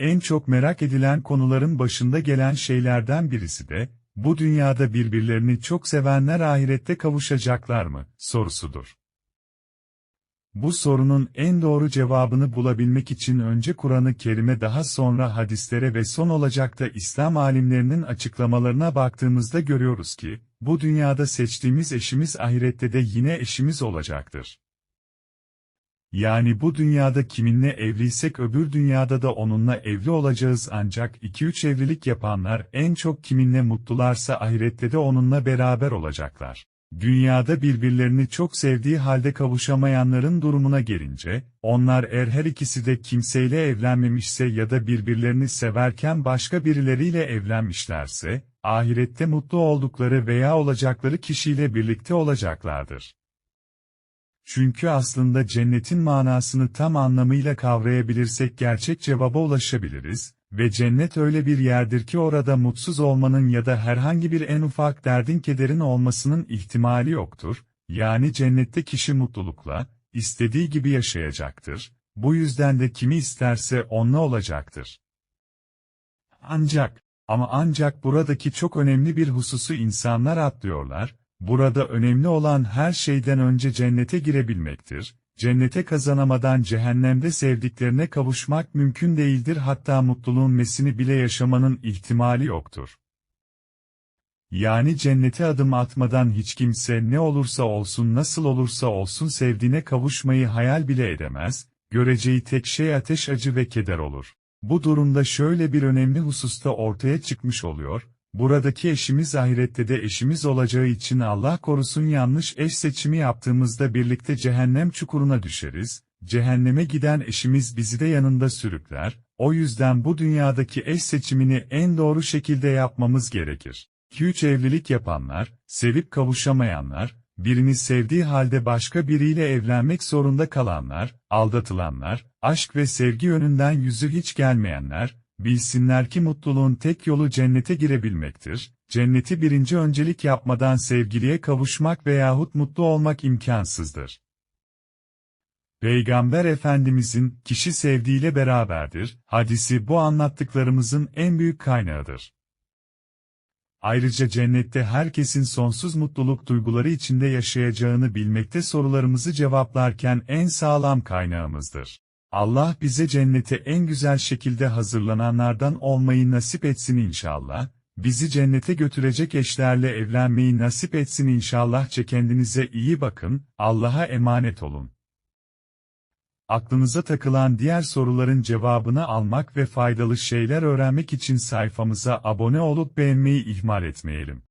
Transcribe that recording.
En çok merak edilen konuların başında gelen şeylerden birisi de, bu dünyada birbirlerini çok sevenler ahirette kavuşacaklar mı, sorusudur. Bu sorunun en doğru cevabını bulabilmek için önce Kur'an-ı Kerim'e daha sonra hadislere ve son olacak da İslam alimlerinin açıklamalarına baktığımızda görüyoruz ki, bu dünyada seçtiğimiz eşimiz ahirette de yine eşimiz olacaktır. Yani bu dünyada kiminle evliysek öbür dünyada da onunla evli olacağız ancak 2-3 evlilik yapanlar en çok kiminle mutlularsa ahirette de onunla beraber olacaklar. Dünyada birbirlerini çok sevdiği halde kavuşamayanların durumuna gelince, onlar eğer her ikisi de kimseyle evlenmemişse ya da birbirlerini severken başka birileriyle evlenmişlerse, ahirette mutlu oldukları veya olacakları kişiyle birlikte olacaklardır. Çünkü aslında cennetin manasını tam anlamıyla kavrayabilirsek gerçek cevaba ulaşabiliriz ve cennet öyle bir yerdir ki orada mutsuz olmanın ya da herhangi bir en ufak derdin kederin olmasının ihtimali yoktur. Yani cennette kişi mutlulukla, istediği gibi yaşayacaktır. Bu yüzden de kimi isterse onunla olacaktır. Ancak, ama ancak buradaki çok önemli bir hususu insanlar atlıyorlar, Burada önemli olan her şeyden önce cennete girebilmektir. Cennete kazanamadan cehennemde sevdiklerine kavuşmak mümkün değildir hatta mutluluğun mesini bile yaşamanın ihtimali yoktur. Yani cennete adım atmadan hiç kimse ne olursa olsun nasıl olursa olsun sevdiğine kavuşmayı hayal bile edemez, göreceği tek şey ateş acı ve keder olur. Bu durumda şöyle bir önemli hususta ortaya çıkmış oluyor, Buradaki eşimiz ahirette de eşimiz olacağı için Allah korusun yanlış eş seçimi yaptığımızda birlikte cehennem çukuruna düşeriz, cehenneme giden eşimiz bizi de yanında sürükler, o yüzden bu dünyadaki eş seçimini en doğru şekilde yapmamız gerekir. 2-3 evlilik yapanlar, sevip kavuşamayanlar, birini sevdiği halde başka biriyle evlenmek zorunda kalanlar, aldatılanlar, aşk ve sevgi yönünden yüzü hiç gelmeyenler, Bilsinler ki mutluluğun tek yolu cennete girebilmektir, cenneti birinci öncelik yapmadan sevgiliye kavuşmak veyahut mutlu olmak imkansızdır. Peygamber Efendimizin, kişi sevdiğiyle beraberdir, hadisi bu anlattıklarımızın en büyük kaynağıdır. Ayrıca cennette herkesin sonsuz mutluluk duyguları içinde yaşayacağını bilmekte sorularımızı cevaplarken en sağlam kaynağımızdır. Allah bize cennete en güzel şekilde hazırlananlardan olmayı nasip etsin inşallah, bizi cennete götürecek eşlerle evlenmeyi nasip etsin inşallah. Kendinize iyi bakın, Allah'a emanet olun. Aklınıza takılan diğer soruların cevabını almak ve faydalı şeyler öğrenmek için sayfamıza abone olup beğenmeyi ihmal etmeyelim.